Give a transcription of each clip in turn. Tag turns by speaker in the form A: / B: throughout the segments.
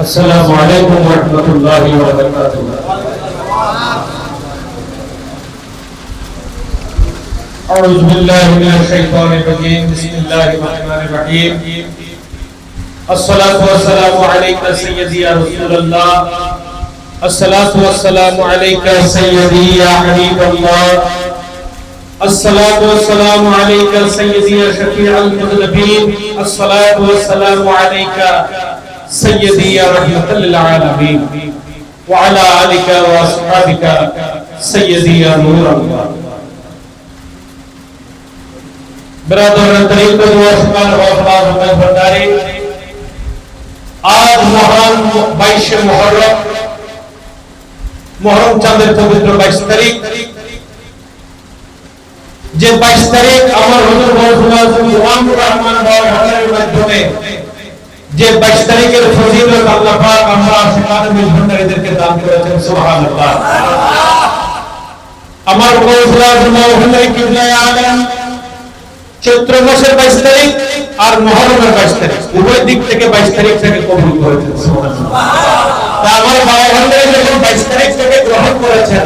A: السلام علیکم ورحمۃ اللہ وبرکاتہ۔ اعوذ باللہ من الشیطان الرجیم، بسم اللہ الرحمن الرحیم۔ الصلاة والسلام علیکہ سیدی یا رسول اللہ۔ الصلاة والسلام علیکہ سیدی یا حبیب اللہ۔ الصلاة والسلام علیکہ سیدی یا شفیع المذنبین الصلاة والسلام علیکہ عليك سيدي يا رحمة للعالمين وعلى آلك وأصحابك سيدي يا نور الله برادر طریق واسمان وافلاز میں بنداری আজ মহান বাইশে মহরম মহরম চাঁদের পবিত্র বাইশ তারিখ যে বাইশ তারিখ আমার হুজুর গোলামুর রহমান বাবার মাধ্যমে যে বাইশ তারিখের আমরা আমার চৈত্র মাসের বাইশ তারিখ আর মহরমের বাইশ তারিখ। উভয় দিক থেকে বাইশ তারিখ থেকে কবুল করেছেন আমার বাবা যখন বাইশ তারিখ থেকে গ্রহণ করেছেন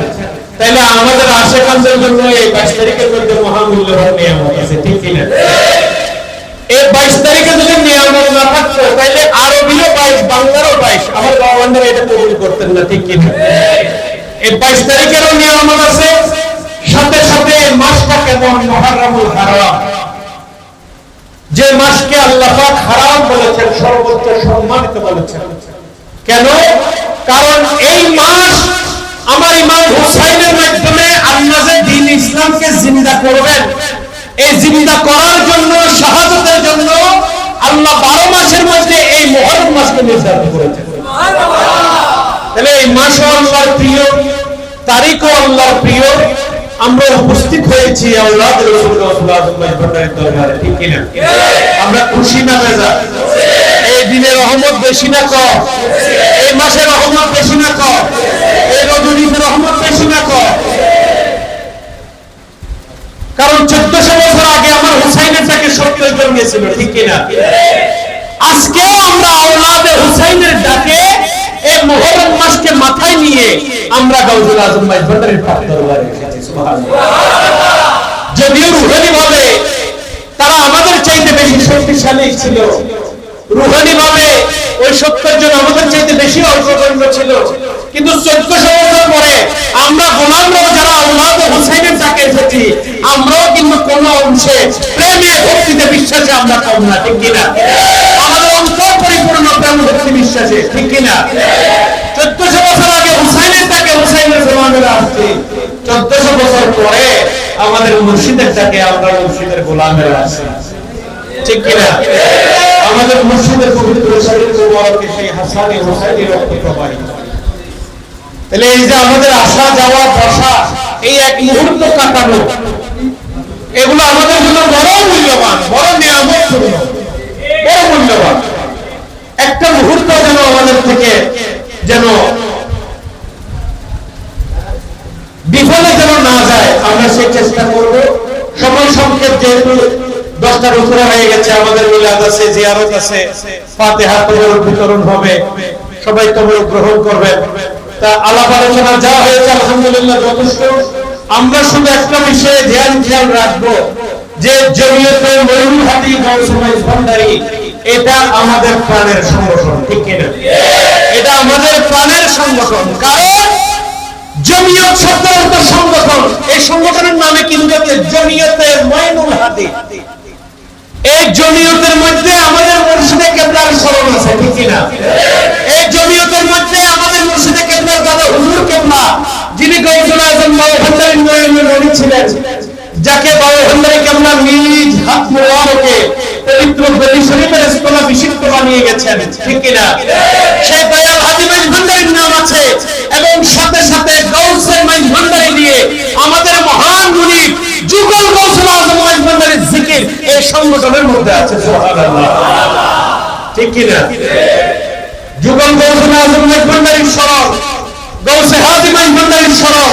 A: তাহলে আমাদের আশেখানদের জন্য এই বাইশ তারিখের মধ্যে মহামূল্যবান নিয়ামত আছে, ঠিক কিনা? এই বাইশ তারিখে যদি নিয়ামত না থাকতো তাহলে আরবিও বাইশ, বাংলারও বাইশ। আমার বাবা এটা কবুল করতেন না, ঠিক কিনা? এই বাইশ তারিখেরও নিয়ামত আছে। সাথে সাথে মাসটা কেমন? মহারামুল হারাম। যে মাসকে আল্লাহ হারাম বলেছেন, সর্বোচ্চ সম্মানিত বলেছেন। কেন? কারণ এই মাস আমার ইমাম হুসাইনের মাধ্যমে আল্লাহ যে দিন ইসলামকে জিন্দা করবেন। এই জিন্দা করার জন্য শাহাদতের জন্য আল্লাহ বারো মাসের মধ্যে এই মহরম মাসকে নির্ধারণ করেছেন তাহলে এই মাসও আল্লাহর প্রিয়, তারিখও আল্লাহর প্রিয়। আমরা উপস্থিত হয়েছি আল্লাহ আমরা খুশি না এই দিনের রহমত বেশি না কম। এই মাসের রহমত বেশি না কম। এই রজনীতে রহমত বেশি না কম কারণ চোদ্দশো বছর আগে আমার হুসাইনের সত্তর জন্মেছিল, ঠিক কিনা? আজকেও আমরা আওলাদে হুসাইনের ডাকে এই মোহরম মাসকে মাথায় নিয়ে আমরা গাউজুল আজম ভাই ভান্ডারের পাক দরবারে সুবহানাল্লাহ। যদিও রুহানি ভাবে তারা আমাদের চাইতে বেশি শক্তিশালী ছিল, রুহানি ভাবে ওই সত্তর জন আমাদের চাইতে বেশি অগ্রগণ্য ছিল কিন্তু চোদ্দশো বছর পরে আমরা গোলামরাও যারা আল্লাহ হুসাইনের তাকে এসেছি আমরাও কিন্তু কোন অংশে প্রেমে ভক্তিতে বিশ্বাসে আমরা কম না, ঠিক কিনা? আমাদের অন্তর পরিপূর্ণ প্রেম ভক্তি বিশ্বাসে, ঠিক কিনা? চোদ্দশো বছর আগে হুসাইনের তাকে হুসাইনের জমানের আসছে। চোদ্দশো বছর পরে আমাদের মুর্শিদের তাকে আমরা মুর্শিদের গোলামের আছে ঠিক কিনা? আমাদের মুর্শিদের পবিত্র শরীর মুবারকে সেই হাসানি হুসাইনি রক্ত প্রবাহিত তাহলে এই যে আমাদের আসা যাওয়া বসা, এই এক মুহূর্ত কাটানো এগুলো আমাদের জন্য বড় মূল্যবান, বড় নিয়ামত বড় মূল্যবান। একটা মুহূর্ত যেন আমাদের থেকে যেন বিফলে যেন না যায়, আমরা সেই চেষ্টা করব। সময় সংক্ষেপ যেহেতু দশটার উপরে হয়ে গেছে, আমাদের মিলাদ আছে, জিয়ারত আছে, ফাতেহা তবরক বিতরণ হবে, সবাই তবরক গ্রহণ করবেন। তা আলাপ আলোচনা যা হয়েছে, আলহামদুলিল্লাহ, যথেষ্ট। আমরা শুধু একটা বিষয়ে ধ্যান খেয়াল রাখব যে জমিয়তে ময়ূরহাটি গৌসমাইজ ভান্ডারি, এটা আমাদের প্রাণের সংগঠন, ঠিক কিনা এটা আমাদের প্রাণের সংগঠন। কারণ জমিয়ত অর্থ সংগঠন। এই সংগঠনের নামে কিন্তু জমিয়তে ময়নুল হাদি এই জমিয়তের মধ্যে আমাদের মুর্শিদে কেবলার স্মরণ আছে, ঠিক কিনা এই জমিয়তের মধ্যে আমাদের মুর্শিদে কেবলার দাদা হুজুর কেবলা যিনি গৌসুল আজম বাবা ভান্ডারী নয়নের নদী ছিলেন যাকে বাবা ভান্ডারী কেবলা নিজ হাত আমাদের মহান মুনি যুগল গৌসুল আজম মাইজ ভান্ডারীর জিকির এই সংগঠনের মধ্যে আছে ঠিক কিনা? যুগল গৌসুল আজম মাইজ ভান্ডারীর স্মরণ গৌসে হাজি মাইজ ভান্ডারীর স্মরণ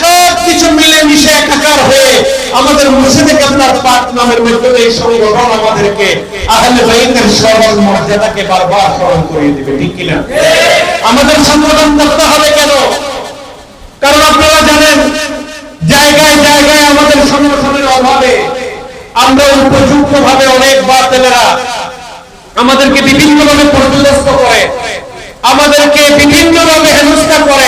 A: সব কিছু মিলে মিশে একাকার হয়ে আমাদের মুর্শিদে কেবলার পাক নামের মাধ্যমে এই সংগঠন আমাদেরকে আহলে বাইতের স্মরণ মর্যাদাকে বারবার স্মরণ করিয়ে দিবে, ঠিক কিনা? আমাদের সংগঠন করতে হবে কেন? কারণ আপনারা জানেন, জায়গায় জায়গায় আমাদের সংগঠনের অভাবে আমরা উপযুক্ত ভাবে অনেক বাতেলেরা আমাদেরকে বিভিন্নভাবে পর্যদস্ত করে, আমাদেরকে বিভিন্নভাবে হেনস্থা করে।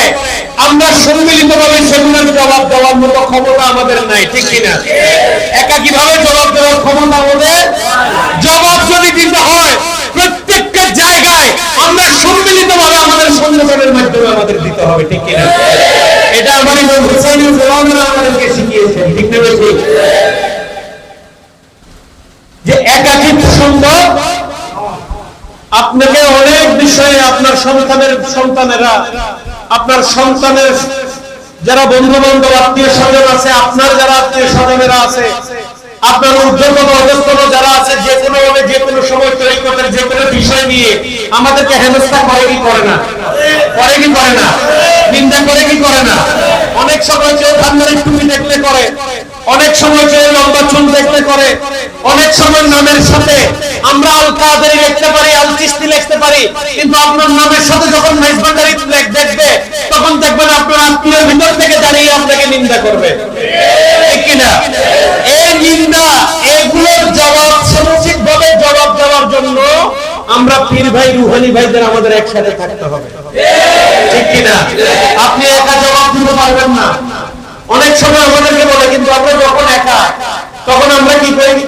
A: আমরা সম্মিলিতভাবে সেগুলোর জবাব দেওয়ার মতো ক্ষমতা আমাদের নাই, ঠিক কিনা? একাকিভাবে জবাব দেওয়ার ক্ষমতা আমাদের জবাব যদি দিতে হয়, প্রত্যেকটা জায়গায় আমরা সম্মিলিতভাবে আমাদের সংগঠনের মাধ্যমে আমাদের দিতে হবে, ঠিক কিনা? এটা আমার হুসাইন গোলামরা আমাদেরকে শিখিয়েছেন, ঠিক না ঠিক যে একাকিত্ব সম্ভব আপনাকে অনেক বিষয়ে আপনার সন্তানের সন্তানেরা আপনার সন্তানের যারা বন্ধু বান্ধব আত্মীয় স্বজন আছে, আপনার যারা আত্মীয় স্বজনেরা আছে, আপনার অধস্তন যারা আছে, যে কোনো ভাবে, যে কোনো সময় তৈরিকতের যে কোনো বিষয় নিয়ে আমাদেরকে হেনস্থা করে কি করে না? করে কি করে না? নিন্দা করে কি করে না? অনেক সময় কেউ ধান্দারি টুপি দেখলে করে, অনেক সময় কেউ লম্বা চুল দেখলে করে, অনেক সময় নামের সাথে আমরা আল কাদেরি লিখতে পারি, আল চিস্তি লিখতে পারি, কিন্তু আপনার নামের সাথে যখন মেজবান্ডারি দেখবে নিন্দা করবে। কিনা? এই নিন্দা এগুলোর জবাব ভাবে জবাব দেওয়ার জন্য আমরা পীর ভাই, রুহানি ভাইদের আমাদের একসাথে থাকতে হবে। ঠিক কিনা? আপনি একা জবাব দিতে পারবেন না। অনেক সময় আমাদেরকে বলে, কিন্তু আমরা যখন একা, তখন আমরা কি করি?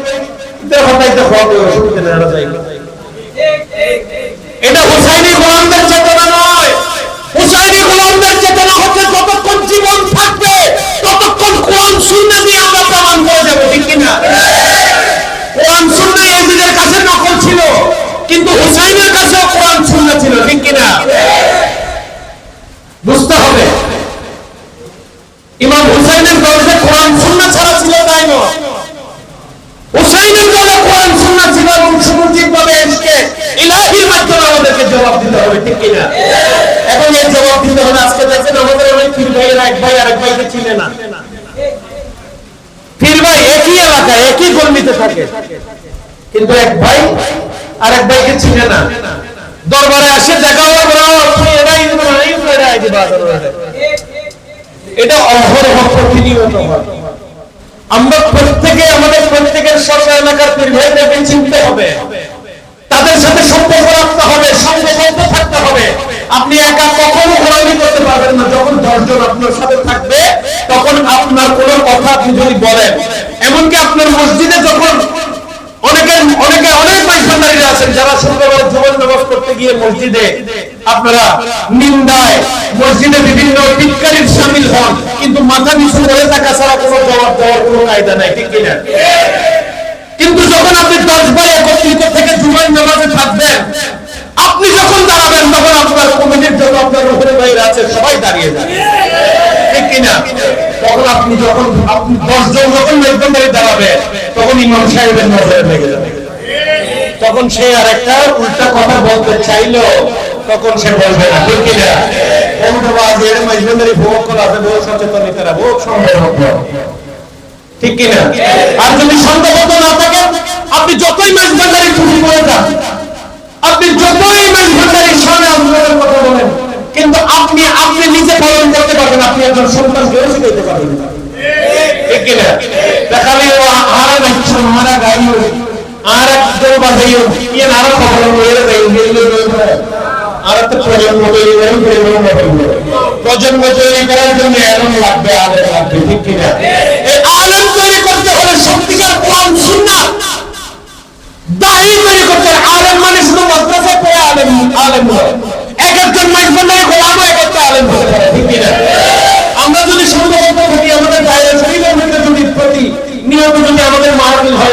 A: এটা হুসাইনি গোলামদের নয় হুসাইনি গোলামদের চেতনা হচ্ছে যতক্ষণ জীবন থাকবে ততক্ষণ কোরআন সুন্নাহ দিয়ে আমরা প্রমাণ করে যাব ঠিক কিনা কোরআন সুন্নাহ এজিদের কাছে নকল ছিল কিন্তু হুসাইনের কাছেও কোরআন সুন্নাহ ছিল, ঠিক কিনা? বুঝতে হবে। ইমাম হুসাইনের দরজে কোরআন সুন্নাহ ছাড়া ছিল তাই নয় আমাদেরকে জবাব দিতে হবে না। ভাই একই একই কিন্তু এক ভাই আরেক ভাইকে চিনে না। দরবারে আসে দেখা এরাই দিবা এটা আমরা প্রত্যেকে, আমাদের প্রত্যেকের এলাকার চিনতে হবে। তাদের সাথে সম্পর্ক রাখতে হবে সঙ্গে থাকতে হবে। আপনি একা কখনো ঘোরাঘুরি করতে পারবেন না। যখন দশজন আপনার সাথে থাকবে, তখন আপনার কোনো কথা আপনি যদি বলেন, এমনকি আপনার মসজিদে যখন কিন্তু মাথা নিচু করে থাকা ছাড়া কোনো জবাব দেওয়ার কোনো কায়দা নাই, ঠিক কিনা? কিন্তু যখন আপনি ভাই একত্রিত থেকে জুমার নামাজে থাকবেন, আপনি যখন দাঁড়াবেন, তখন আপনার কমিটির জন্য আপনার রোহরে ভাইরা আছে, সবাই দাঁড়িয়ে যাবে। ঠিক কিনা? তখন আপনি যখন, আপনি দশ জন যখন মেজবান্ডারি দাঁড়াবে, তখন ইমাম সাহেবের নজরে লেগে যাবে। তখন সে আর একটা উল্টা কথা বলতে চাইলো, তখন সে বলবে না, ঠিক কিনা? না আপনি যতই মেজবান্ডারি খুশি করে যান। আপনি যতই মেজবান্ডারির সামনে আন্দোলনের কথা বলেন কিন্তু আপনি আপনি নিজে পালন করতে পারবেন আপনি একজন সন্তান পারবেন না। দেখালে আরে নাচছো মারা গাইও আর এক দল বাজাইও ইয়ে আরও খবর লইরে দেই আর আলেম মানে শুধু মাদ্রাসায় পড়ে আলেম আলেম এক একজন মাইজবান্ডারি গোলামও এক একটা আলেম হতে পারে ঠিক কিনা আমরা যদি সংগঠিত থাকি আমাদের বাইরে শরীরের মধ্যে যদি প্রতি নিয়মিত যদি আমাদের মাহফিল হয়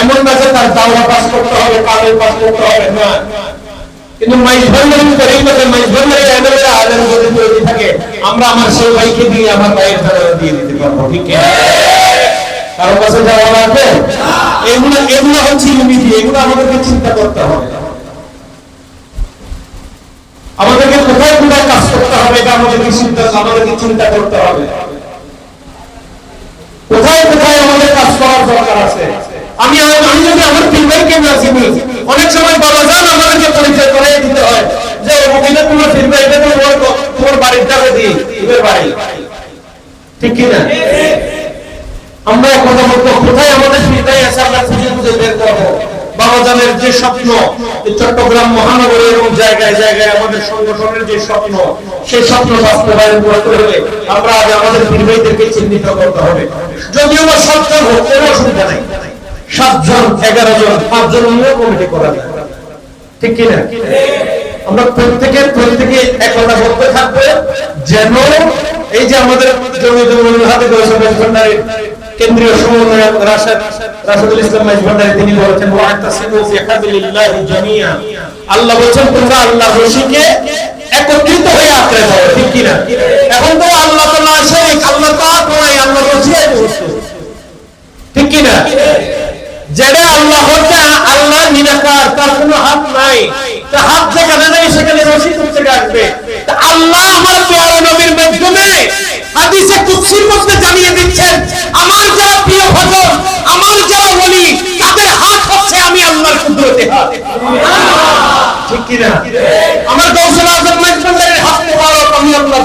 A: এমন না যে তার দাওয়া পাস করতে হবে কাগজ পাস করতে হবে, না। কিন্তু মাইজ ভান্ডারি তরিকতে মাইজ ভান্ডারি এমএলএ আলেম যদি তৈরি থাকে। আমরা আমার সেই ভাইকে দিয়ে আমার ভাইয়ের দ্বারা দিয়ে দিতে পারব, ঠিক কারও কাছে যাওয়া লাগবে? এগুলো এগুলো হচ্ছে ইউনিটি এগুলো আমাদেরকে চিন্তা করতে হবে। আমাদেরকে কোথায় কোথায় কাজ করতে হবে, এটা আমাদেরকে চিন্তা আমাদেরকে চিন্তা করতে হবে। কোথায় কোথায় আমাদের কাজ করার দরকার আছে? আমি আমি যদি আমার ফিল্মকে না চিনি অনেক সময় বাবা যান আমাদেরকে পরিচয় করে দিতে হয়। যে মহিলা তোমার এটা তোমার তোমার বাড়ির যাবে দি তোমার বাড়ি। ঠিক কি আমরা কথা বলতে কোথায় আমাদের ফিল্মটাই আছে আমরা খুঁজে খুঁজে বের করব। বাবাজানের যে স্বপ্ন চট্টগ্রাম মহানগরে এবং জায়গায় জায়গায় আমাদের সংগঠনের যে স্বপ্ন, সেই স্বপ্ন বাস্তবায়ন করতে হলে আমরা আজ আমাদের নির্বাহীদেরকে চিহ্নিত করতে হবে। যদিও বা সাতজন হোক, কোনো অসুবিধা নেই। সাতজন এগারো জন পাঁচজন নিয়েও কমিটি করা যায়। ঠিক কিনা? আমরা প্রত্যেকে প্রত্যেকে একতা বলতে থাকবে যেন এই যে আমাদের কেন্দ্রীয় সমন্বয়ক ইসলাম তিনি বলেছেন আল্লাহ বলেন তোমরা আল্লাহ রশিকে একত্রিত হয়ে আঁকড়ে ধরো। ঠিক কি না এখন তো আল্লাহ তো না শরীক আল্লাহ তো আর নাই আল্লাহ রশি ঠিক কি না যেটা আল্লাহ হচ্ছে আল্লাহ নিরাকার তার কোনো হাত নাই তা হাত যেখানে নেই সেখানে রশি থেকে আসবে তা আল্লাহ আমার পেয়ারা নবীর মাধ্যমে হাদিসে কুদসির মধ্যে জানিয়ে দিচ্ছেন আমার যারা প্রিয় ভজন আমার যারা বলি তাদের হাত হচ্ছে আমি আল্লাহর কুদরতে হাত ঠিক কি না আমার গৌসুল আজম মাইজভান্ডারের হাত মোবারক আমি আল্লাহর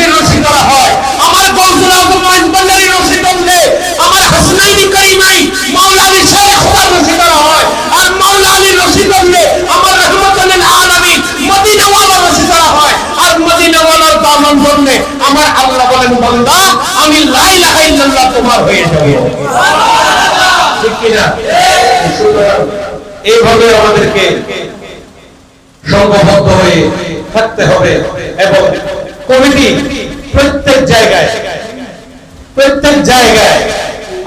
A: দামান ধরলে আমার আল্লাহ বলেন, বান্দা, আমি লা ইলাহা ইল্লাল্লাহ তোমার হয়ে যাবে। ঠিক কি না সুতরাং এইভাবে আমাদেরকে সংঘবদ্ধ হয়ে থাকতে হবে এবং কমিটি প্রত্যেক জায়গায় প্রত্যেক জায়গায়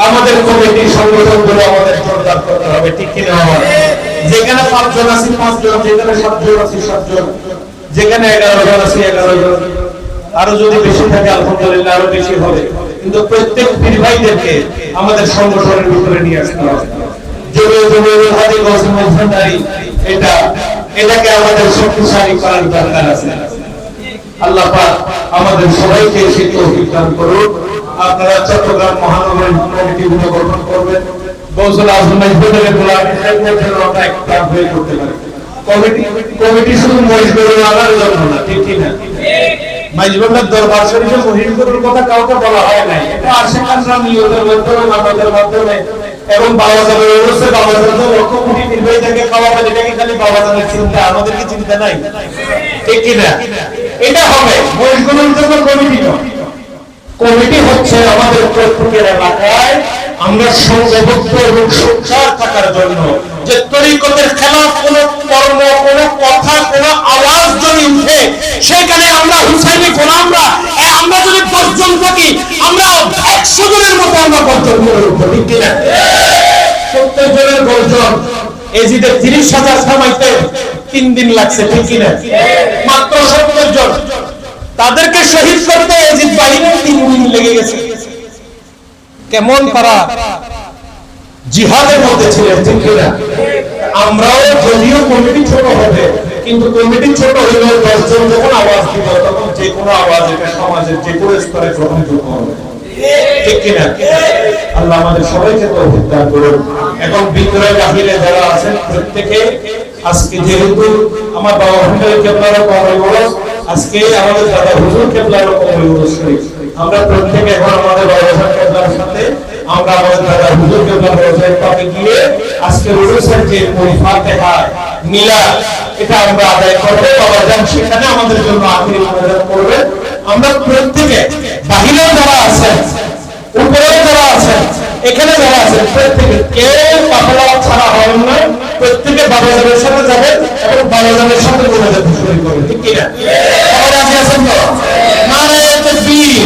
A: আমাদের কমিটি সংগঠনগুলো আমাদের জোরদার করতে হবে, ঠিক কিনা? আমার যেখানে পাঁচজন আছি, পাঁচজন, যেখানে সাতজন আছি, সাতজন, যেখানে এগারো জন আছি, এগারো জন। আরও যদি বেশি থাকে, আলহামদুলিল্লাহ আরও বেশি হবে। কিন্তু প্রত্যেক পীর ভাইদেরকে আমাদের সংগঠনের ভিতরে নিয়ে আসতে হবে। কমিটি আজম মাইজবের গোলামি সাহেবের জন্য শুধু না, ঠিক না দরবার শরীফে কথা কাউকে বলা হয় নাই। এটা নিয়তের মাধ্যমে মানবের মাধ্যমে এবং বাবা বাবা লক্ষ কোটি থেকে খালি বাবা চিন্তা আমাদের কি চিন্তা নাই। ঠিক কি না এটা হবে। জন্য কমিটি কমিটি হচ্ছে আমাদের প্রত্যেকের এলাকায় আমরা সংঘবদ্ধ এবং থাকার জন্য যে তরিকতের খেলাফ কোন কর্ম, কোন কথা, কোন আওয়াজ যদি উঠে, সেখানে আমরা হুসাইনি গোলামরা, এ আমরা যদি দশজন থাকি, আমরা একশো জনের মতো আমরা গর্জন করে কিনা? সত্তর জনের গর্জন এজিদের তিরিশ হাজার থামাইতে তিন দিন লাগছে, ঠিক কিনা? মাত্র সত্তর জন। তাদেরকে শহীদ করতে এজিদ বাহিনীর তিন দিন লেগে গেছে। কেমন তারা? জিহাদের মধ্যে ছিলেন ঠিক কিনা? আমরাও যদিও কমিটি ছোট হবে, কিন্তু কমিটি ছোট হইলেও দশজন যখন আওয়াজ দিব, তখন যে কোনো আওয়াজ এটা সমাজের যে কোনো স্তরে গ্রহণযোগ্য হবে। আজকে যেহেতু আমার বাবা আজকে আমাদের আমরা প্রত্যেকে এখন আমাদের বাবা সাথে আমরা বলে দাদা, হুজুরকে বলব পাবে গিয়ে আজকে রুলসের যে ফাতেহা মিলা, এটা আমরা আদায় করব। বাবা যান, সেখানে আমাদের জন্য আখিরি মোনাজাত করবে আমরা প্রত্যেকে বাহিরেও যারা আছেন, উপরেও যারা আছেন, এখানে যারা আছেন, প্রত্যেকে কেউ বাবা ছাড়া হবেন না। প্রত্যেকে বাবা জানের সাথে যাবে এবং বাবা জানের সাথে মোনাজাত শুরু করবেন। ঠিক কিনা? বাবা রাজি আছেন তো? মানে তকবীর